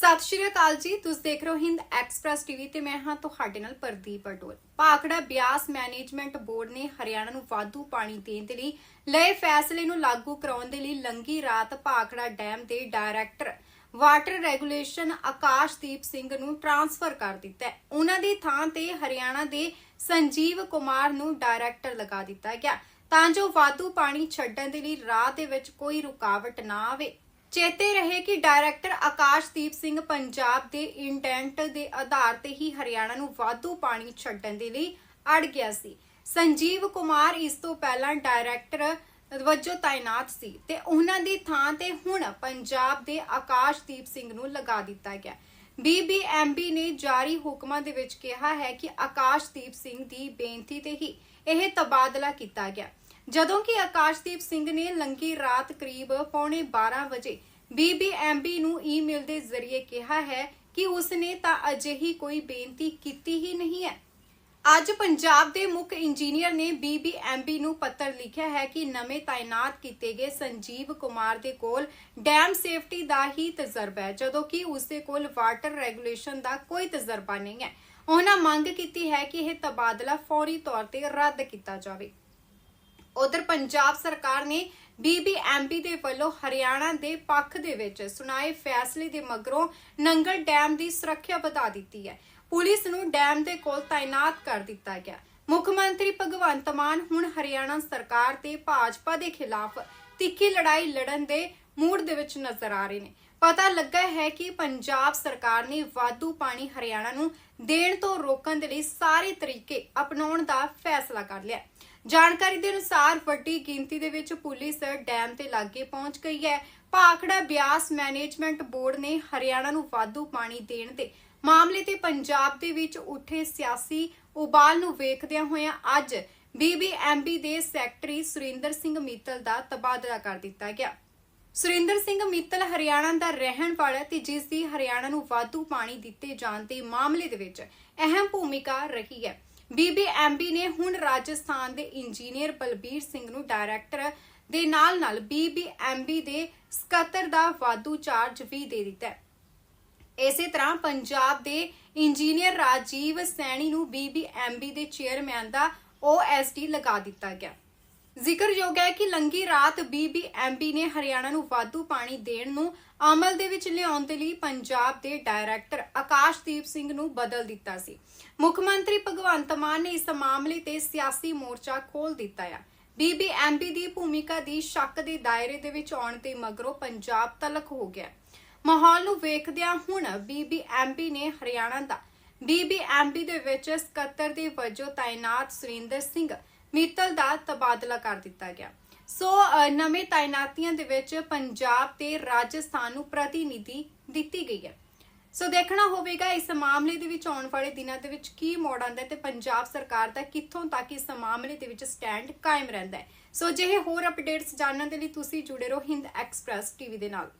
ਸਤਿ ਸ਼੍ਰੀ ਅਕਾਲ ਜੀ, ਤੁਸੀਂ ਦੇਖ ਰਹੇ ਹੋ ਹਿੰਦ ਐਕਸਪ੍ਰੈਸ ਟੀਵੀ ਤੇ ਮੈਂ ਹਾਂ ਤੁਹਾਡੇ ਨਾਲ ਪ੍ਰਦੀਪ ਅਟੋਲ। ਭਾਖੜਾ ਬਿਆਸ ਮੈਨੇਜਮੈਂਟ ਬੋਰਡ ਨੇ ਹਰਿਆਣਾ ਨੂੰ ਵਾਧੂ ਪਾਣੀ ਦੇਣ ਦੇ ਲਈ ਲਏ ਫੈਸਲੇ ਨੂੰ ਲਾਗੂ ਕਰਾਉਣ ਦੇ ਲਈ ਲੰਗੀ ਰਾਤ ਭਾਖੜਾ ਡੈਮ ਦੇ director water regulation Akashdeep Singh ਨੂੰ ਟਰਾਂਸਫਰ ਕਰ ਦਿੱਤਾ ਹੈ। ਉਹਨਾਂ ਦੀ ਥਾਂ ਤੇ ਹਰਿਆਣਾ ਦੇ ਸੰਜੀਵ ਕੁਮਾਰ ਨੂੰ ਡਾਇਰੈਕਟਰ ਲਗਾ ਦਿੱਤਾ ਗਿਆ। ਤਾਂ ਜੋ ਵਾਧੂ ਪਾਣੀ ਛੱਡਣ ਦੇ ਲਈ ਰਾਹ ਦੇ ਵਿੱਚ ਕੋਈ ਰੁਕਾਵਟ ਨਾ ਆਵੇ। ਚੇਤੇ ਰਹੇ ਕਿ ਡਾਇਰੈਕਟਰ ਆਕਾਸ਼ਦੀਪ ਸਿੰਘ ਪੰਜਾਬ ਦੇ ਇੰਟੈਂਟ ਦੇ ਆਧਾਰ ਤੇ ਹੀ ਹਰਿਆਣਾ ਨੂੰ ਵਾਧੂ ਪਾਣੀ ਛੱਡਣ ਦੇ ਲਈ ਅੜ ਗਿਆ ਸੀ। ਸੰਜੀਵ ਕੁਮਾਰ ਇਸ ਤੋਂ ਪਹਿਲਾਂ ਡਾਇਰੈਕਟਰ ਵਜੋਂ ਤਾਇਨਾਤ ਸੀ ਤੇ ਉਹਨਾਂ ਦੀ ਥਾਂ ਤੇ ਹੁਣ ਪੰਜਾਬ ਦੇ ਆਕਾਸ਼ਦੀਪ ਸਿੰਘ ਨੂੰ ਲਗਾ ਦਿੱਤਾ ਗਿਆ। ਬੀਬੀਐਮਬੀ ਨੇ ਜਾਰੀ ਹੁਕਮਾਂ ਦੇ ਵਿੱਚ ਕਿਹਾ ਹੈ ਕਿ ਆਕਾਸ਼ਦੀਪ ਸਿੰਘ ਦੀ ਬੇਨਤੀ ਤੇ ਹੀ ਇਹ ਤਬਾਦਲਾ ਕੀਤਾ ਗਿਆ। ਜਦੋਂ ਕਿ ਆਕਾਸ਼ਦੀਪ ਸਿੰਘ ਨੇ ਲੰਗੀ ਰਾਤ ਕਰੀਬ ਪੌਣੇ 12 ਵਜੇ ਬੀਬੀਐਮਬੀ ਨੂੰ ਈਮੇਲ ਦੇ ਜ਼ਰੀਏ ਕਿਹਾ ਹੈ ਕਿ ਉਸਨੇ ਤਾਂ ਅਜਿਹੀ ਕੋਈ ਬੇਨਤੀ ਕੀਤੀ ਹੀ ਨਹੀਂ ਹੈ। ਅੱਜ ਪੰਜਾਬ ਦੇ ਮੁੱਖ ਇੰਜੀਨੀਅਰ ਨੇ ਬੀਬੀਐਮਬੀ ਨੂੰ ਪੱਤਰ ਲਿਖਿਆ ਹੈ ਕਿ ਨਵੇਂ ਤਾਇਨਾਤ ਕੀਤੇ ਗਏ ਸੰਜੀਵ ਕੁਮਾਰ ਦੇ ਕੋਲ ਡੈਮ ਸੇਫਟੀ ਦਾ ਹੀ ਤਜਰਬਾ ਹੈ, ਜਦੋਂ ਕਿ ਉਸ ਦੇ ਕੋਲ ਵਾਟਰ ਰੈਗੂਲੇਸ਼ਨ ਦਾ ਕੋਈ ਤਜਰਬਾ ਨਹੀਂ ਹੈ। ਉਹਨਾਂ ਮੰਗ ਕੀਤੀ ਹੈ ਕਿ ਇਹ ਤਬਾਦਲਾ ਫੌਰੀ ਤੌਰ ਤੇ ਰੱਦ ਕੀਤਾ ਜਾਵੇ। ਉਧਰ ਪੰਜਾਬ ਸਰਕਾਰ ਨੇ ਬੀਬੀਐਮਬੀ ਦੇ ਵੱਲੋਂ ਹਰਿਆਣਾ ਦੇ ਪੱਖ ਦੇ ਵਿੱਚ ਸੁਣਾਏ ਫੈਸਲੇ ਦੇ ਮਗਰੋਂ ਨੰਗਲ ਡੈਮ ਦੀ ਸੁਰੱਖਿਆ ਵਧਾ ਦਿੱਤੀ ਹੈ। ਪੁਲਿਸ ਨੂੰ ਡੈਮ ਦੇ ਕੋਲ ਤਾਇਨਾਤ ਕਰ ਦਿੱਤਾ ਗਿਆ। ਮੁੱਖ ਮੰਤਰੀ ਭਗਵੰਤ ਮਾਨ ਹੁਣ ਹਰਿਆਣਾ ਸਰਕਾਰ ਤੇ ਭਾਜਪਾ ਦੇ ਖਿਲਾਫ ਤਿੱਖੀ ਲੜਾਈ ਲੜਨ ਦੇ ਮੂਡ ਦੇ ਵਿੱਚ ਨਜ਼ਰ ਆ ਰਹੇ ਨੇ। ਪਤਾ ਲੱਗਾ ਹੈ ਕਿ ਪੰਜਾਬ ਸਰਕਾਰ ਨੇ ਵਾਧੂ ਪਾਣੀ ਹਰਿਆਣਾ ਨੂੰ ਦੇਣ ਤੋਂ ਰੋਕਣ ਦੇ ਲਈ ਸਾਰੇ ਤਰੀਕੇ ਅਪਣਾਉਣ ਦਾ ਫੈਸਲਾ ਕਰ ਲਿਆ ਜਾਣਕਾਰੀ ਦੇ ਅਨੁਸਾਰ ਵੱਡੀ ਗਿਣਤੀ ਦੇ ਵਿੱਚ ਪੁਲਿਸ ਡੈਮ ਤੇ ਲਾਗੇ ਪਹੁੰਚ ਗਈ ਹੈ। ਭਾਖੜਾ ਬਿਆਸ ਮੈਨੇਜਮੈਂਟ ਬੋਰਡ ਨੇ ਹਰਿਆਣਾ ਨੂੰ ਵਾਧੂ ਪਾਣੀ ਦੇਣ ਦੇ ਮਾਮਲੇ ਤੇ ਪੰਜਾਬ ਦੇ ਵਿੱਚ ਉੱਠੇ ਸਿਆਸੀ ਉਬਾਲ ਨੂੰ ਵੇਖਦਿਆਂ ਹੋਇਆਂ ਅੱਜ ਬੀਬੀਐਮਬੀ ਦੇ ਸੈਕਟਰੀ ਸੁਰਿੰਦਰ ਸਿੰਘ ਮੀਤਲ ਦਾ ਤਬਾਦਲਾ ਕਰ ਦਿੱਤਾ ਗਿਆ। ਸੁਰਿੰਦਰ ਸਿੰਘ ਮਿੱਤਲ ਹਰਿਆਣਾ ਦਾ ਰਹਿਣ ਵਾਲਾ ਤੇ ਜਿਸ ਦੀ ਹਰਿਆਣਾ ਨੂੰ ਵਾਧੂ ਪਾਣੀ ਦਿੱਤੇ ਜਾਣ ਦੇ ਮਾਮਲੇ ਦੇ ਵਿੱਚ ਅਹਿਮ ਭੂਮਿਕਾ ਰਹੀ ਹੈ। ਬੀਬੀਐਮਬੀ ਨੇ ਹੁਣ ਰਾਜਸਥਾਨ ਦੇ ਇੰਜੀਨੀਅਰ ਬਲਬੀਰ ਸਿੰਘ ਨੂੰ ਡਾਇਰੈਕਟਰ ਦੇ ਨਾਲ-ਨਾਲ ਬੀਬੀਐਮਬੀ ਦੇ ਸਕੱਤਰ ਦਾ ਵਾਧੂ ਚਾਰਜ ਵੀ ਦੇ ਦਿੱਤਾ ਹੈ। ਇਸੇ ਤਰ੍ਹਾਂ ਪੰਜਾਬ ਦੇ ਇੰਜੀਨੀਅਰ ਰਾਜੀਵ ਸੈਣੀ ਨੂੰ ਬੀਬੀਐਮਬੀ ਦੇ ਚੇਅਰਮੈਨ ਦਾ ਓਐਸਡੀ ਲਗਾ ਦਿੱਤਾ ਗਿਆ। ਜ਼ਿਕਰਯੋਗ ਹੈ ਕਿ ਲੰਗੀ ਰਾਤ ਬੀਬੀਐਮਬੀ ਨੇ ਹਰਿਆਣਾ ਨੂੰ ਵਾਧੂ ਪਾਣੀ ਦੇਣ ਨੂੰ ਅਮਲ ਦੇ ਵਿੱਚ ਲਿਆਉਣ ਦੇ ਲਈ ਪੰਜਾਬ ਦੇ ਡਾਇਰੈਕਟਰ ਆਕਾਸ਼ਦੀਪ ਸਿੰਘ ਨੂੰ ਬਦਲ ਦਿੱਤਾ ਸੀ। ਮੁੱਖ ਮੰਤਰੀ ਭਗਵੰਤ ਮਾਨ ਨੇ ਇਸ ਮਾਮਲੇ ਤੇ ਸਿਆਸੀ ਮੋਰਚਾ ਖੋਲ ਦਿੱਤਾ ਹੈ ਬੀਬੀਐਮਬੀ ਦੀ ਭੂਮਿਕਾ ਦੀ ਸ਼ੱਕ ਦੇ ਦਾਇਰੇ ਦੇ ਵਿੱਚ ਆਉਣ ਤੇ ਮਗਰੋਂ ਪੰਜਾਬ ਤਲਕ ਹੋ ਗਿਆ। ਮਾਹੌਲ ਨੂੰ ਵੇਖਦਿਆਂ ਹੁਣ ਬੀਬੀਐਮਬੀ ਨੇ ਹਰਿਆਣਾ ਦਾ। ਬੀਬੀਐਮਬੀ ਦੇ ਵਿੱਚ ਸਕੱਤਰ ਦੇ ਵਜੋਂ ਤਾਇਨਾਤ ਸੁਰਿੰਦਰ ਸਿੰਘ ਮਿੱਤਲ ਦਾ ਤਬਾਦਲਾ ਕਰ ਦਿੱਤਾ ਗਿਆ। ਸੋ ਨਵੇਂ ਤਾਇਨਾਤੀਆਂ ਦੇ ਵਿੱਚ ਪੰਜਾਬ ਤੇ ਰਾਜਸਥਾਨ ਨੂੰ ਪ੍ਰਤੀਨਿਧੀ ਦਿੱਤੀ ਗਈ ਹੈ। ਸੋ, ਦੇਖਣਾ ਹੋਵੇਗਾ ਇਸ ਮਾਮਲੇ ਦੇ ਵਿੱਚ ਆਉਣ ਵਾਲੇ ਦਿਨਾਂ ਦੇ ਵਿੱਚ ਕੀ ਮੋੜ ਆਉਂਦਾ ਹੈ ਤੇ ਪੰਜਾਬ ਸਰਕਾਰ ਦਾ ਕਿੱਥੋਂ ਤੱਕ ਇਸ ਮਾਮਲੇ ਦੇ ਵਿੱਚ ਸਟੈਂਡ ਕਾਇਮ ਰਹਿੰਦਾ ਹੈ। ਸੋ ਜਿਹੇ ਹੋਰ ਅਪਡੇਟਸ ਜਾਣਨ ਦੇ ਲਈ ਤੁਸੀਂ ਜੁੜੇ ਰਹੋ ਹਿੰਦ ਐਕਸਪ੍ਰੈਸ ਟੀਵੀ ਦੇ ਨਾਲ।